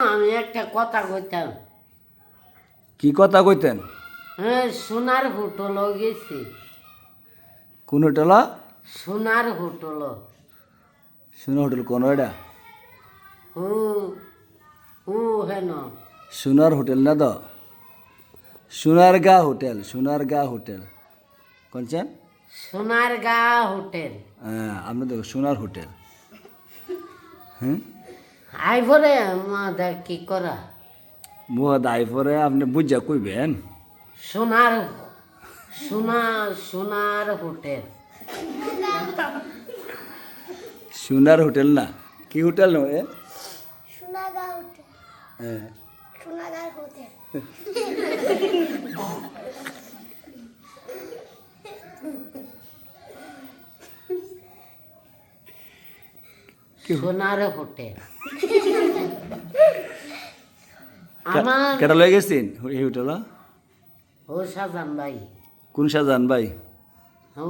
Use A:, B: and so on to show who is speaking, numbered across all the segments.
A: আমি একটা কথা কইতাম।
B: কি কথা কইতেন?
A: হ্যাঁ সোনার হোটেলও গেছি।
B: কোন হোটেলা?
A: সোনার হোটেল।
B: সোনার হোটেল কোন এটা?
A: হু হু হেন।
B: সোনার হোটেল না তো? সোনার গা হোটেল সোনার গা হোটেল। কোনছেন
A: সোনার গা হোটেল।
B: হ্যাঁ আপনি দেখো সোনার হোটেল। হ্যাঁ?
A: আইভরে আমাদের কি করা।
B: মুহ দায় পরে আপনি বুঝা কইবেন?
A: সোনার সোনা সোনার হোটেল।
B: সোনার হোটেল না? কি হোটেল নয় এ?
C: সোনাগাঁ হোটেল।
B: হ্যাঁ।
C: সোনাগাঁ হোটেল।
A: সোনার হোটেল। আমার
B: কেটা লয়ে গেছেন এই হোটেল?
A: ও সাজান ভাই।
B: কোন শাহজাহান ভাই?
A: ও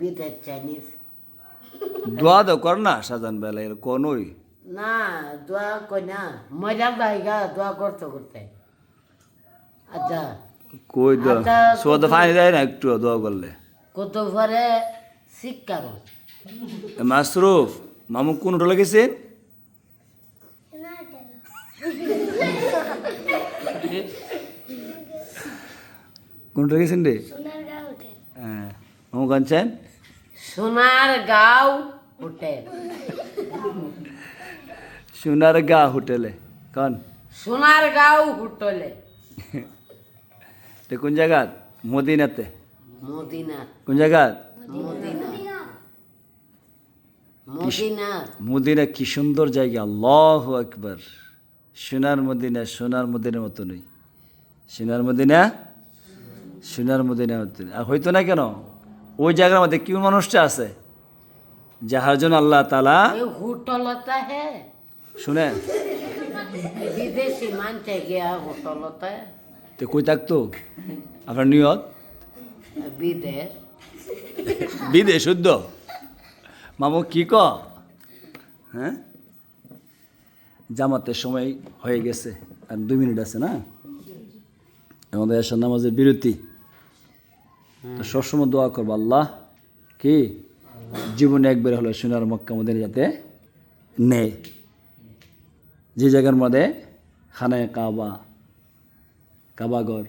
A: বিদেশ চাইনিজ।
B: দোয়া দাও কর না শাহজাহান ভাই লাগে কোন ওই?
A: না দোয়া কই না। মজা জায়গা দোয়া করতে করতে। আচ্ছা।
B: কই দোয়া? সোয়াদ পানি দেয় না একটু দোয়া করলে?
A: কত পরে শিক্ষার
B: এ মাসরুফ মামু কোন হোটেলে গেছেন
C: সোনা হোটেল
B: কোন হোটেলে গেছেন রে?
C: হোটেল
B: হ্যাঁ। মামু কানছেন
A: সোনার গাঁও হোটেল।
B: সোনার গা হোটেলে। কন।
A: সোনার গাঁও হোটেলে
B: কোন জায়গা মদিনাতে।
A: মদিনা।
B: কোন জায়গা
A: মদিনা। মদিনা।
B: মদিনা কি সুন্দর জায়গা আল্লাহ একবার সোনার মদিনা সোনার মদিনার মতো নেই। সোনার মদিনা সোনার মদিনার মতো নেই। আর হয়তো না কেন? ওই জায়গার মধ্যে কি মানুষটা আছে যাহার জন্য আল্লাহ তালা
A: বিদেশি মানতে গিয়া হোটেলতে।
B: তো কই থাকতো আপনার নিয়ত
A: বিদেশ।
B: বিদেশ শুদ্ধ। মামু কি ক? হ্যাঁ? জামাতের সময় হয়ে গেছে আর দুই মিনিট আছে না? আমাদের এসব নামাজের বিরতি। তো সবসময় দোয়া করব আল্লাহ কি? জীবনে একবার হলো সোনার মক্কা মধ্যে যাতে নেই। যে জায়গার মধ্যে খানায় কাবা কাবাগর।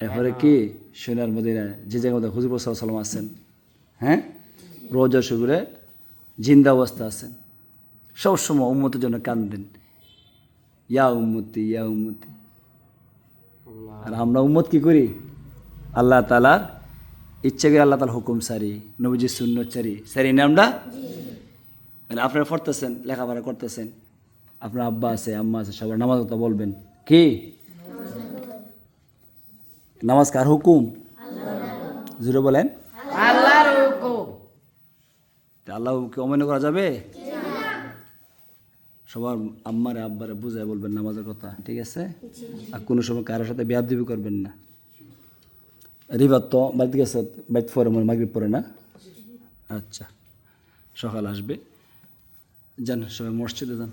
B: এরপরে কি? সোনার মদিনা যে জায়গার মধ্যে হুজুর সাল্লাম আছেন। হ্যাঁ? রোজা সুগুরে জিন্দা অবস্থা আছেন সবসময় উম্মতের জন্য কান্দেন। ইয়া উম্মতি ইয়া উম্মতি। আর আমরা উম্মত কি করি? আল্লাহ তালার ইচ্ছে করে আল্লাহ তালা হুকুম সারি নবীজি শূন্য সারি। সারি না আমরা? মানে আপনারা পড়তেছেন, লেখাপড়া করতেছেন। আপনার আব্বা আছে, আম্মা আছে, সবার নামাজ কথা বলবেন। কি? নামাজ কার হুকুম? জুড়ে বলেন। আল্লাহকে অমান্য করা যাবে? সবার আম্মারে আব্বারে বুঝায় বলবেন নামাজের কথা ঠিক আছে? আর কোনো সময় কারোর সাথে বিয়াদবি করবেন না। রিবার তো বাড়িতে গেছে বাড়িতে পরে মনে মাগরিব পরে না? আচ্ছা সকাল আসবে। যান সবাই মসজিদে যান।